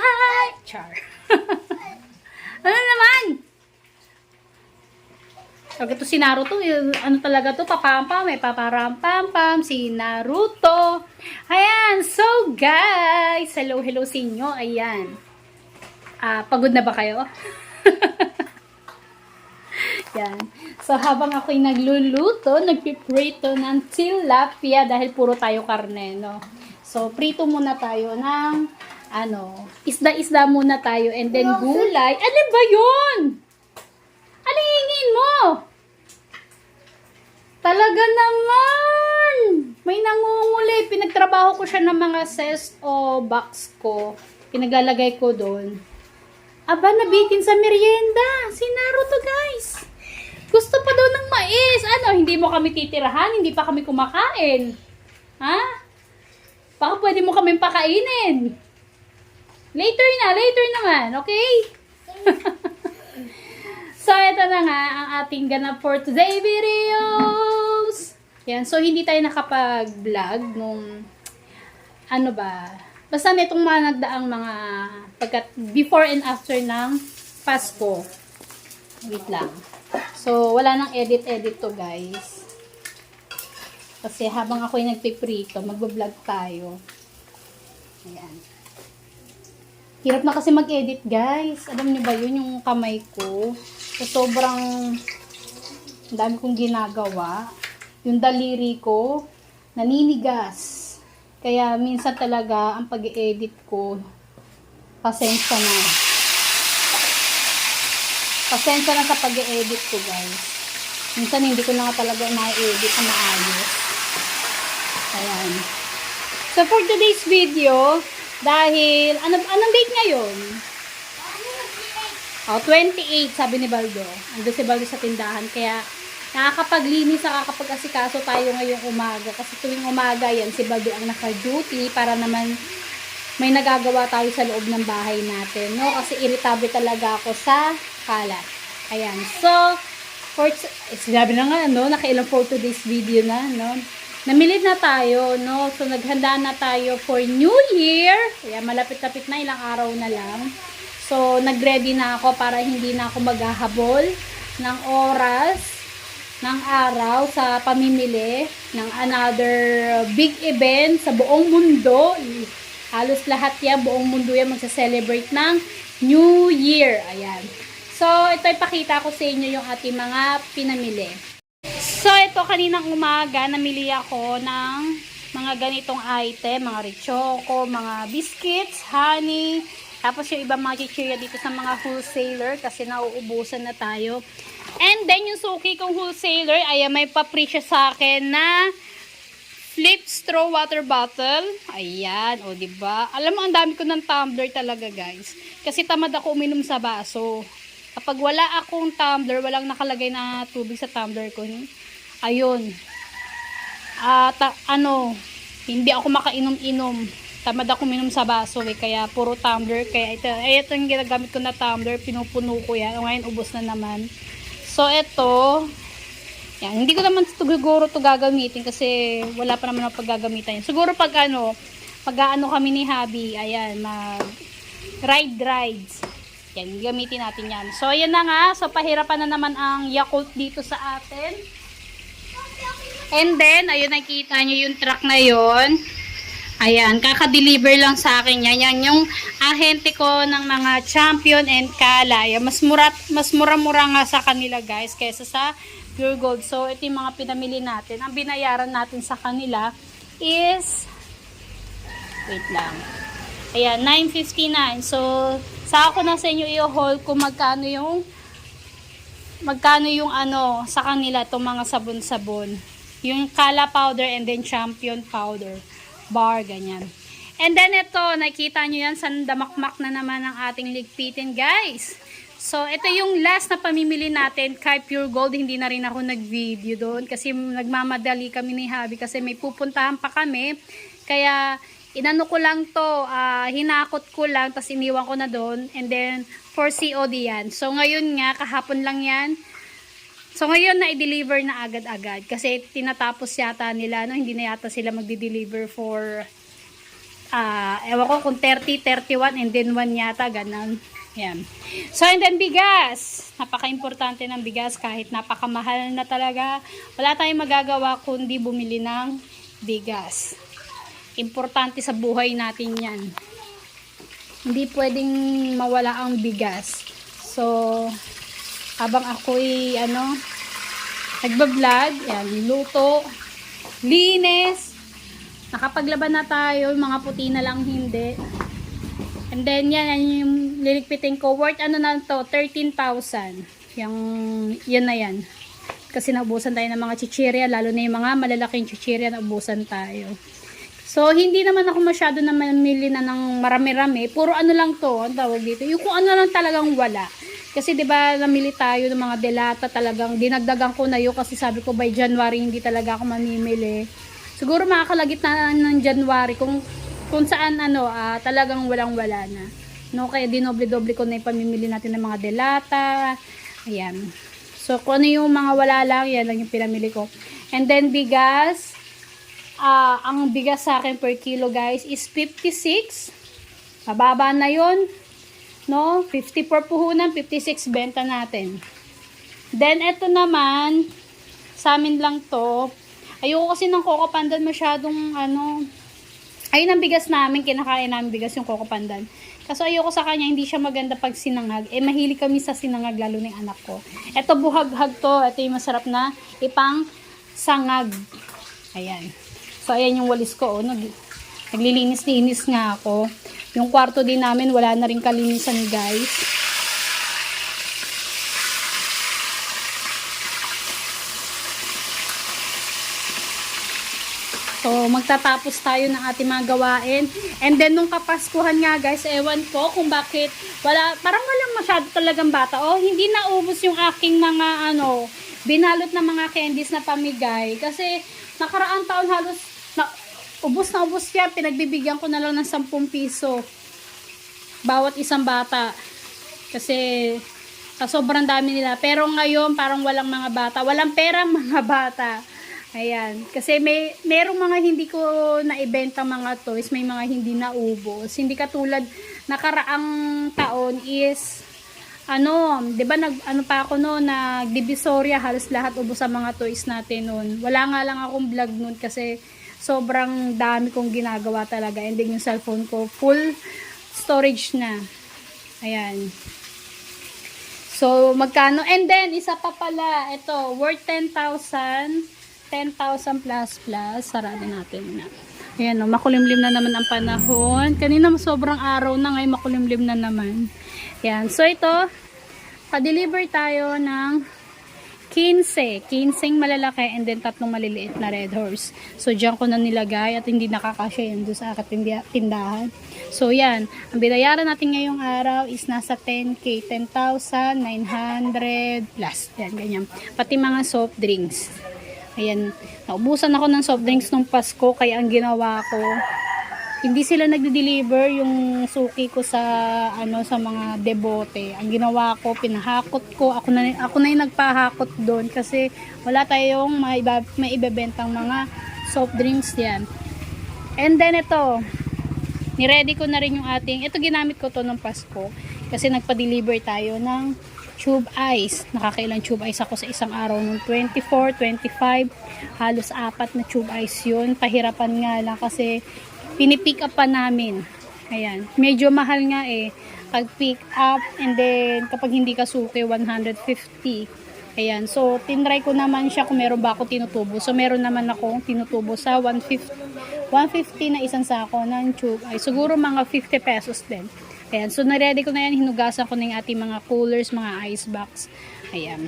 buhay! Char. ano naman? Pag ito si Naruto, yung ano talaga to, papampam, may paparampampam, si Naruto. Ayan, so guys, hello, hello sa inyo, ayan. Ah, pagod na ba kayo? Yan. So, habang ako'y nagluluto, nagpiprito ng tilapia dahil puro tayo karne, no? So, prito muna tayo ng, ano, isda-isda muna tayo and then gulay. Ano ba yun? Ano hingin mo? Talaga naman! May nangunguli. Pinagtrabaho ko siya ng mga cess o box ko. Pinaglalagay ko doon. Aba, nabitin sa merienda. Si Naruto, guys. Gusto pa daw ng mais. Ano, hindi mo kami titirahan? Hindi pa kami kumakain? Ha? Baka pwede mo kami pakainin. Later na, later naman, okay? so, ito na nga ang ating ganap for today videos. Yan, so hindi tayo nakapag-vlog nung ano ba, basta nitong mga nagdaang mga pagkat before and after ng Pasko. Wait lang. So, wala nang edit-edit to guys. Kasi habang ako'y nagpiprito, magbablog tayo. Ayan. Hirap na kasi mag-edit guys. Alam niyo ba yun yung kamay ko? So, sobrang ang dami kong ginagawa. Yung daliri ko, naninigas. Kaya minsan talaga ang pag-edit ko, pasensya na. Pasensya na sa pag-edit ko guys. Minsan hindi ko na talaga na-edit na maayos. Ayan. So for today's video, dahil, ano, anong date ngayon? Oh, 28, sabi ni Baldo. Ando si Baldo sa tindahan. Kaya, nakakapaglinis, nakakapag-asikaso tayo ngayong umaga. Kasi tuwing umaga yan, si Baldo ang naka-duty para naman may nagagawa tayo sa loob ng bahay natin. No? Kasi irritable talaga ako sa kalat. Ayan. So, for, eh, sinabi na nga, no? Nakailang for today's video na, no? Namilit na tayo, no? So, naghanda na tayo for New Year. Ayan, malapit-lapit na, ilang araw na lang. So, nag-ready na ako para hindi na ako maghahabol ng oras, ng araw sa pamimili ng another big event sa buong mundo. Halos lahat yan, buong mundo yan magsa-celebrate ng New Year. Ayan. So, ito ipakita ko sa inyo yung ating mga pinamili. So, ito kaninang umaga, namili ako ng mga ganitong item, mga rechoko, mga biscuits, honey, tapos yung ibang mga chichirya dito sa mga wholesaler kasi nauubusan na tayo. And then, yung suki kong wholesaler, ay may papri siya sa akin na flip straw water bottle. Ayan, o ba diba? Alam mo, ang dami ko ng tumbler talaga, guys. Kasi tamad ako uminom sa baso. Kapag wala akong tumbler, walang nakalagay na tubig sa tumbler ko. Ayun. At, ano, hindi ako makainom-inom tamad ako minom sa baso eh, kaya puro tumbler, kaya ito, ay ito yung ginagamit ko na tumbler, pinupuno ko yan, ngayon ubos na naman. So, ito, yan, hindi ko naman siguro to gagamitin kasi wala pa naman ang paggagamitan yan. Siguro pag ano, pag ano kami ni Habi, ayan, mag ride rides. Yan, gamitin natin yan. So, ayan na nga, so pahirapan na naman ang Yakult dito sa atin. And then, ayun, nakita nyo yung truck na yon Ayan, kaka-deliver lang sa akin yan. Yan yung ahente ko ng mga champion and kala. Ayan, mas mura, mas mura-mura nga sa kanila guys kaysa sa Pure Gold. So, ito yung mga pinamili natin. Ang binayaran natin sa kanila is wait lang. Ayan, 9.59. So, sa ako na sa inyo i-haul kung magkano yung magkano yung ano sa kanila itong mga sabon-sabon. Yung kala powder and then champion powder bar, ganyan. And then ito, nakita nyo yan, sandamakmak na naman ang ating ligpitin, guys. So, ito yung last na pamimili natin kay Pure Gold. Hindi na rin ako nag-video doon kasi nagmamadali kami ni Habi kasi may pupuntahan pa kami. Kaya, inano ko lang to, uh, hinakot ko lang, tapos iniwan ko na doon. And then, for COD yan. So, ngayon nga, kahapon lang yan. So, ngayon na i-deliver na agad-agad. Kasi tinatapos yata nila, no? hindi na yata sila magdi-deliver for ah, ewan ko kung 30, 31, and then 1 yata, ganun. Yan. So, and then bigas. Napaka-importante ng bigas kahit napakamahal na talaga. Wala tayong magagawa kundi bumili ng bigas. Importante sa buhay natin yan. Hindi pwedeng mawala ang bigas. So, habang ako'y ano, nagbablog, yan, luto, linis, nakapaglaban na tayo, mga puti na lang hindi. And then, yan, yan yung liligpitin ko. Worth ano na to? 13,000. Yung, yan na yan. Kasi naubusan tayo ng mga chichirya, lalo na yung mga malalaking chichirya, naubusan tayo. So, hindi naman ako masyado na mamili na ng marami-rami. Puro ano lang to, ang tawag dito. Yung kung ano lang talagang wala. Kasi 'di ba namili tayo ng mga delata talagang dinagdagan ko na yun kasi sabi ko by January hindi talaga ako mamimili. Siguro makakalagit na ng January kung kung saan ano ah, talagang walang-wala na. No, kaya dinoble-doble ko na yung pamimili natin ng mga delata. Ayan. So, kung ano yung mga wala lang, yan lang yung pinamili ko. And then, bigas. Ah, ang bigas sa akin per kilo, guys, is 56. Mababa na yon No? 54 puhunan, 56 benta natin. Then, ito naman, sa amin lang to. Ayoko kasi ng Coco Pandan masyadong, ano, ayun ang bigas namin, kinakain namin bigas yung Coco Pandan. Kaso ayoko sa kanya, hindi siya maganda pag sinangag. Eh, mahilig kami sa sinangag, lalo ng anak ko. Ito, buhaghag to. Ito yung masarap na ipang sangag. Ayan. So, ayan yung walis ko. Oh, nag, naglilinis-linis nga ako. Yung kwarto din namin, wala na rin kalinisan, guys. So, magtatapos tayo ng ating mga gawain. And then, nung kapaskuhan nga, guys, ewan ko kung bakit wala, parang walang masyado talagang bata. Oh, hindi naubos yung aking mga, ano, binalot na mga candies na pamigay. Kasi, nakaraang taon halos, na, ubos na ubos yan. Pinagbibigyan ko na lang ng 10 piso. Bawat isang bata. Kasi, sa sobrang dami nila. Pero ngayon, parang walang mga bata. Walang pera mga bata. Ayan. Kasi may, merong mga hindi ko naibenta mga toys. May mga hindi naubos. Hindi katulad, nakaraang taon is, ano, 'di ba nag ano pa ako no, nagdivisoria halos lahat ubos sa mga toys natin noon. Wala nga lang akong vlog noon kasi sobrang dami kong ginagawa talaga. And then yung cellphone ko full storage na. Ayan. So, magkano? And then, isa pa pala, ito, worth 10,000. 10,000 plus plus. Sarado natin na. Ayan, no, makulimlim na naman ang panahon. Kanina sobrang araw na, ngayon makulimlim na naman. Ayan, so ito, pa-deliver tayo ng 15. 15 malalaki and then tatlong maliliit na red horse. So, diyan ko na nilagay at hindi nakakasya yun doon sa aking tindahan. So, yan. Ang binayaran natin ngayong araw is nasa 10k. 10,900 plus. Yan, ganyan. Pati mga soft drinks. Ayan. Naubusan ako ng soft drinks nung Pasko kaya ang ginawa ko hindi sila nagde-deliver yung suki ko sa ano sa mga debote. Ang ginawa ko, pinahakot ko. Ako na ako na yung nagpahakot doon kasi wala tayong maiba, maibebentang mga soft drinks diyan. And then ito, ni-ready ko na rin yung ating, ito ginamit ko to nung Pasko kasi nagpa-deliver tayo ng tube ice. Nakakailang tube ice ako sa isang araw nung 24, 25, halos apat na tube ice yun. Pahirapan nga lang kasi pinipick up pa namin. Ayan. Medyo mahal nga eh. Pag pick up and then kapag hindi ka suki 150. Ayan. So tinry ko naman siya kung meron ba ako tinutubo. So meron naman ako tinutubo sa 150 150 na isang sako ng tube. Ay siguro mga 50 pesos din. Ayan. So na-ready ko na yan. Hinugasan ko na yung ating mga coolers, mga ice box. Ayan.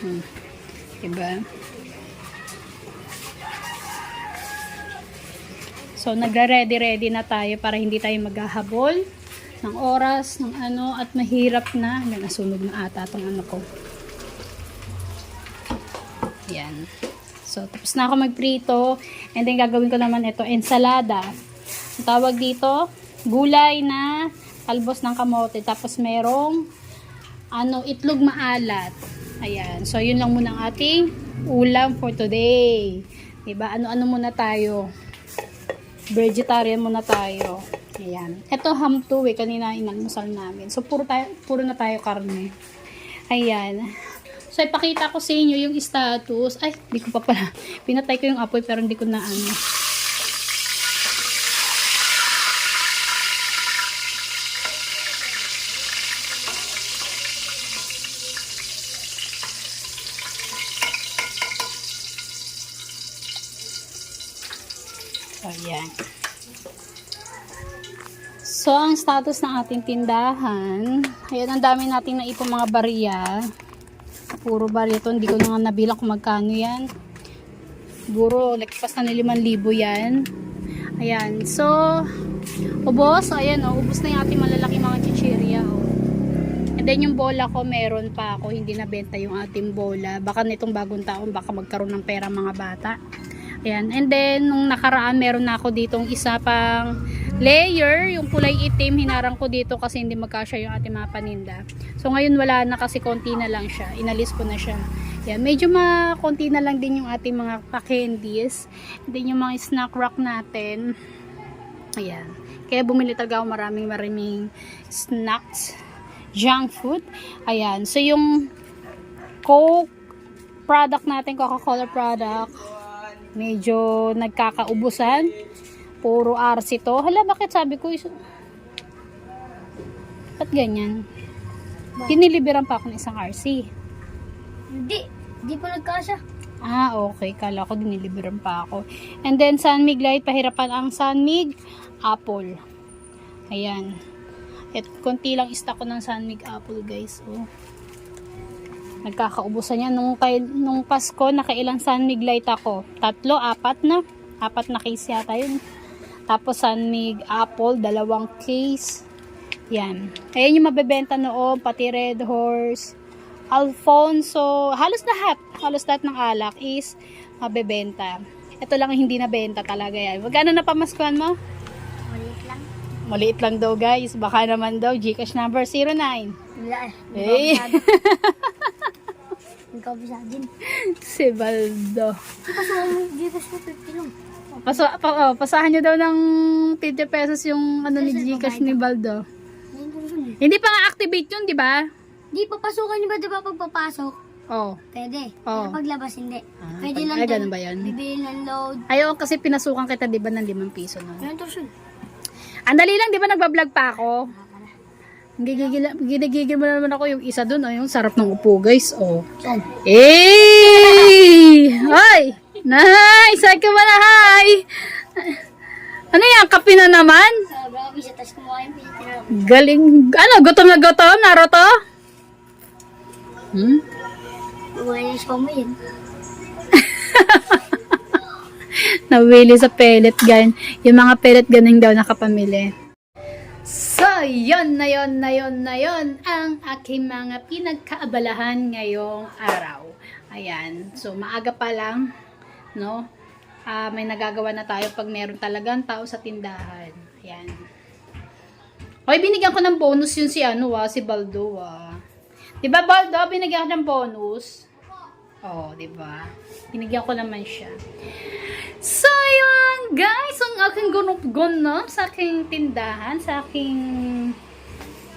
Hmm. Diba? So, nagre-ready-ready na tayo para hindi tayo maghahabol ng oras, ng ano, at mahirap na. Yan, nasunog na ata itong ano ko. Yan. So, tapos na ako magprito. And then, gagawin ko naman ito, ensalada. Ang tawag dito, gulay na talbos ng kamote. Tapos, merong ano, itlog maalat. Ayan. So, yun lang muna ang ating ulam for today. Diba? Ano-ano muna tayo. Vegetarian muna tayo. Ayan. Ito ham to eh. Kanina inalmusal namin. So, puro, tayo, puro na tayo karne. Ayan. So, ipakita ko sa inyo yung status. Ay, hindi ko pa pala. Pinatay ko yung apoy pero hindi ko na ano. Ayan. So, ang status ng ating tindahan, ayan, ang dami nating naipong mga bariya. Puro bariya to, hindi ko na nga nabilang kung magkano yan. Siguro, lagpas na ni 5,000 yan. Ayan, so, ubos, ayan o, ubos na yung ating malalaki mga chichirya o. And then yung bola ko, meron pa ako, hindi nabenta yung ating bola. Baka nitong bagong taon, baka magkaroon ng pera mga bata. Ayan. And then, nung nakaraan, meron na ako ditong isa pang layer. Yung kulay itim, hinarang ko dito kasi hindi magkasya yung ating mga paninda. So, ngayon wala na kasi konti na lang siya. Inalis ko na siya. Ayan. Medyo ma konti na lang din yung ating mga pa-candies. And then, yung mga snack rack natin. Ayan. Kaya bumili talaga ako maraming maraming snacks. Junk food. Ayan. So, yung Coke product natin, Coca-Cola product, medyo nagkakaubusan. Puro RC to. Hala, bakit sabi ko is... Ba't ganyan? Diniliberan pa ako ng isang RC. Hindi. Hindi pa nagkasya. Ah, okay. Kala ko diniliberan pa ako. And then, Sunmig Light. Pahirapan ang Sunmig Apple. Ayan. At konti lang stock ko ng Sunmig Apple, guys. Oh. Nagkakaubusan yan. Nung, kay, nung Pasko, nakailang Sunmig Light ako. Tatlo, apat na. Apat na case yata yun. Tapos Sunmig Apple, dalawang case. Yan. Ayan yung mabebenta noon, pati Red Horse, Alfonso, halos lahat, halos lahat ng alak is mabebenta. Ito lang ang hindi nabenta talaga yan. Magkano na pamaskuhan mo? Maliit lang. Maliit lang daw guys. Baka naman daw, Gcash number 09. Wala eh. Hey. Ikaw bisa din. si Baldo. Ba siya 50 lang? Paso, pa, oh, pasahan nyo daw ng 50 pesos yung ano ni Gcash ni Baldo. Siya. Hindi pa nga activate yun, di ba? Di, papasukan niyo ba di ba pagpapasok? Oh. Pwede. Oo. Pero paglabas, hindi. Ah, Pwede pag- lang ay, ganun ba yan? Bibili ng load. Ayaw kasi pinasukan kita, di ba, ng 5 piso to siya. Ang dali lang, di ba, nagbablog pa ako? Gigigil, ginigigil mo naman ako yung isa dun, oh, yung sarap ng upo, guys, oh. Saan? Eh! Hoy! Nice! Ay ka ba na, hi! Ano yan? Kape na naman? Ko. Galing. Ano? Gutom na gutom? Naruto? Hmm? Yung show mo yun. Nawili sa pellet gun. Yung mga pellet gun daw nakapamili. So, yon na yon na yon na yon ang aking mga pinagkaabalahan ngayong araw. Ayan. So, maaga pa lang, no? Ah, may nagagawa na tayo pag meron talagang tao sa tindahan. Ayan. Okay, binigyan ko ng bonus yun si ano ah, si Baldo ah. 'Di ba Baldo, binigyan ko ng bonus? Oh, 'di ba? Binigyan ko naman siya. So, yun, guys, ang aking gunup-gunup sa aking tindahan, sa aking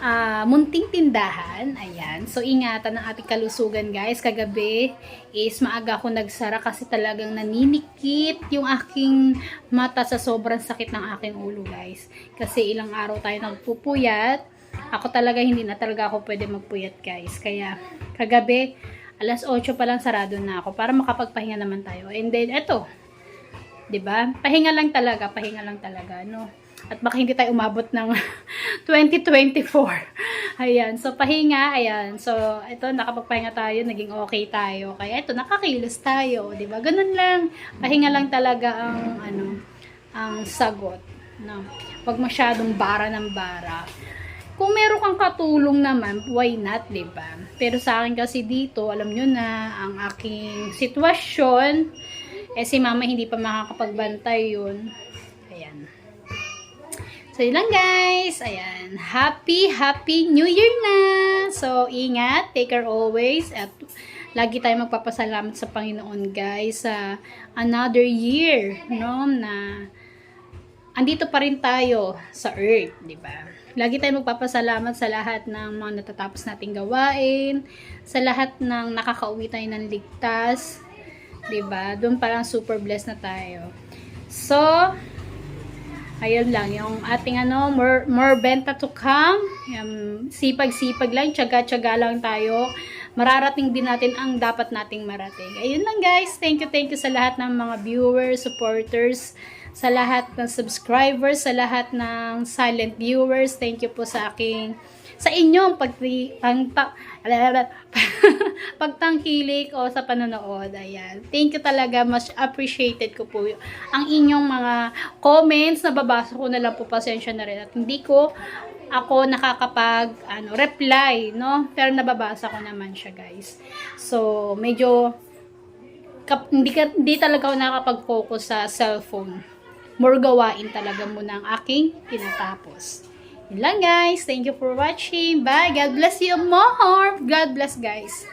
ah, munting tindahan. Ayan. So, ingatan ng ating kalusugan, guys. Kagabi is maaga ako nagsara kasi talagang naninikit yung aking mata sa sobrang sakit ng aking ulo, guys. Kasi ilang araw tayo nagpupuyat. Ako talaga, hindi na talaga ako pwede magpuyat, guys. Kaya, kagabi, alas 8 pa lang sarado na ako para makapagpahinga naman tayo. And then, eto, ba? Pahinga lang talaga, pahinga lang talaga, no. At baka hindi tayo umabot ng 2024. Ayan, so pahinga, ayan. So, ito nakapagpahinga tayo, naging okay tayo. Kaya ito nakakilos tayo, 'di ba? Ganun lang. Pahinga lang talaga ang ano, ang sagot, no. Huwag masyadong bara ng bara. Kung meron kang katulong naman, why not, ba? Pero sa akin kasi dito, alam nyo na ang aking sitwasyon eh si mama hindi pa makakapagbantay yun. So yun lang guys. Ayan. Happy, happy New Year na! So ingat, take care always at lagi tayo magpapasalamat sa Panginoon guys sa another year no na andito pa rin tayo sa earth, di ba? Lagi tayong magpapasalamat sa lahat ng mga natatapos nating gawain, sa lahat ng nakakauwi tayo ng ligtas, di ba? Doon parang super blessed na tayo. So, ayun lang, yung ating ano, more, more benta to come. Sipag-sipag lang, tsaga-tsaga lang tayo. Mararating din natin ang dapat nating marating. Ayun lang guys, thank you, thank you sa lahat ng mga viewers, supporters, sa lahat ng subscribers, sa lahat ng silent viewers. Thank you po sa aking sa inyong pag, pagtangkilik o sa panonood. Ayan. Thank you talaga. Much appreciated ko po y- ang inyong mga comments. Nababasa ko na lang po. Pasensya na rin. At hindi ko ako nakakapag ano, reply, no? Pero nababasa ko naman siya, guys. So, medyo kap, hindi, ka, hindi talaga ako nakapag-focus sa cellphone. More gawain talaga muna ang aking tinatapos. Yun lang guys. Thank you for watching. Bye. God bless you more. God bless guys.